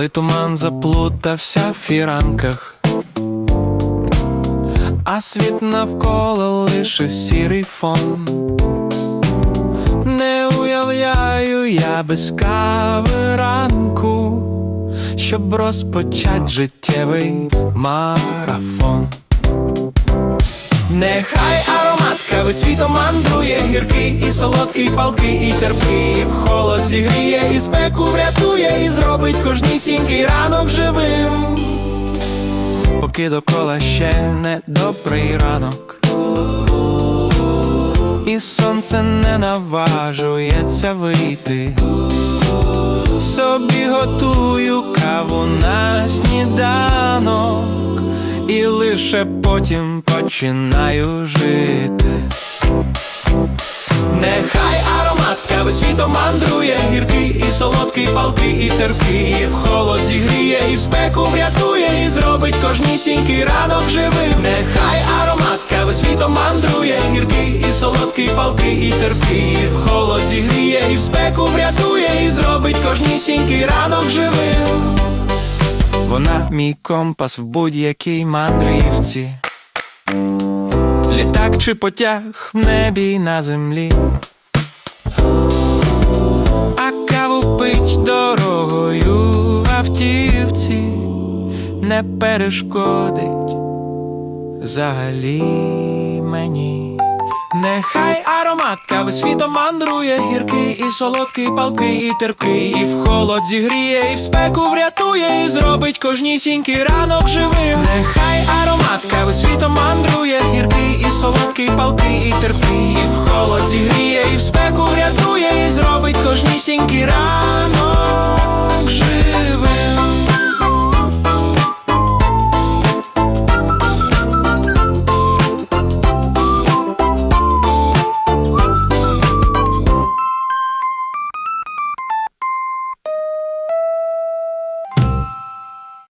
коли туман заплутався в фіранках, а світ навколо лише сірий фон. Не уявляю я без кави ранку, щоб розпочать життєвий марафон. Нехай аромат кави світом мандрує, гіркий і солодкий, палкий і терпкий, в холод зігріє, і спеку врятує, і зробить кожнісінький ранок живим. Поки довкола ще не добрий ранок, і сонце не наважується вийти. Собі готую каву на сніданок, лише потім починаю жити. Нехай аромат кави світом мандрує, гіркий і солодкий, палкий і терпкий, і в холод зігріє, і в спеку врятує, і зробить кожнісінький ранок живим. Нехай аромат кави світом мандрує, гіркий і солодкий, палкий і терпкий, і в холод зігріє, і в спеку врятує, і зробить кожнісінький ранок живим. Вона мій компас в будь-якій мандрівці. Літак чи потяг в небі й на землі. А каву пить дорогою в автівці не перешкодить взагалі мені. Нехай аромат кави світом мандрує, гіркий і солодкий, палкий і терпкий, і в холод зігріє, і в спеку врятує, і зробить кожнісінький ранок живим. Нехай